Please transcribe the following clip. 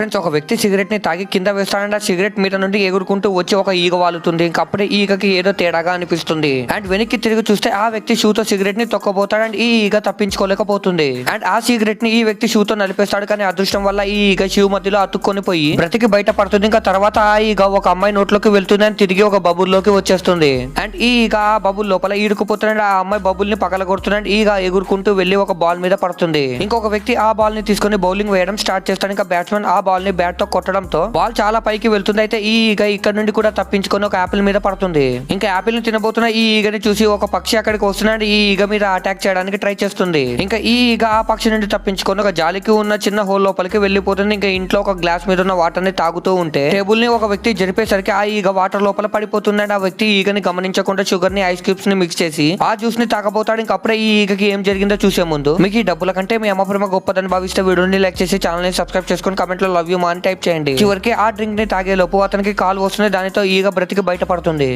Friends ఒక వ్యక్తి సిగరెట్ని తాగి కింద వేస్తాడంటే ఆ సిగరెట్ మీద నుండి ఎగురుకుంటూ వచ్చి ఒక ఈగ వాలుతుంది. ఇంకప్పుడే ఈగకి ఏదో తేడాగా అనిపిస్తుంది. అండ్ వెనక్కి తిరిగి చూస్తే ఆ వ్యక్తి షూతో సిగరెట్ని తొక్కబోతాడు అండ్ ఈ ఈగ తప్పించుకోలేకపోతుంది. అండ్ ఆ సిగరెట్ని ఈ వ్యక్తి షూతో నలిపేస్తాడు కానీ అదృష్టం వల్ల ఈ ఈగ షూ మధ్యలో అతుక్కొని పోయి బ్రతికి బయట పడుతుంది ఇంకా తర్వాత ఆ ఈగ ఒక అమ్మాయి నోట్లోకి వెళ్తుంది అని తిరిగి ఒక బబుల్లోకి వచ్చేస్తుంది. అండ్ ఈ ఈగ ఆ బబుల్ లోపల ఈడుకుపోతున్నాడు. ఆ అమ్మాయి బబుల్ని పగల కొడుతున్నాడు ఈగ ఎగురుకుంటూ వెళ్ళి ఒక బాల్ మీద పడుతుంది. ఇంకొక వ్యక్తి ఆ బాల్ని తీసుకొని బౌలింగ్ వేయడం స్టార్ట్ చేస్తాడు. ఇంకా బ్యాట్స్మెన్ ఆ బాల్ని బ్యాట్తో కొట్టడంతో బాల్ చాలా పైకి వెళ్తుంది. అయితే ఈ ఈగ ఇక్కడ నుండి కూడా తప్పించుకొని ఒక యాపిల్ మీద పడుతుంది. ఇంకా యాపిల్ని తినబోతున్న ఈ ఈగని చూసి ఒక పక్షి అక్కడికి వస్తున్నాడు ఈ ఈగ మీద అటాక్ చేయడానికి ట్రై చేస్తుంది. ఇంకా ఈ ఈగ ఆ పక్షి నుండి తప్పించుకొని ఒక జాలికి ఉన్న చిన్న హోల్ లోపలికి వెళ్ళిపోతుంది. ఇంకా ఇంట్లో ఒక గ్లాస్ మీద ఉన్న వాటర్ని తాగుతూ ఉంటే టేబుల్ని ఒక వ్యక్తి జరిపేసరికి ఆ ఈగ వాటర్ లోపల పడిపోతున్నాడు ఆ వ్యక్తి ఈగని గమనించకుండా షుగర్ని ఐస్ క్యూబ్స్ని మిక్స్ చేసి ఆ జ్యూస్ని తాగబోతాడు. ఇంకా అప్పుడే ఈ ఈగకి ఏం జరిగిందో చూసే ముందు మీకు ఈ డబ్బుల కంటే మీ అమ్మ ప్రేమ గొప్పదని భావిస్తే వీడియోని లైక్ చేసి ఛానల్ని సబ్స్క్రైబ్ చేసుకొని కమెంట్లో లవ్ యూ అని టైప్ చేయండి. చివరికి ఆ డ్రింక్ని తాగే లోపు అతనికి కాల్ వస్తుంది దానితో ఈగ బ్రతికి బయటపడుతుంది.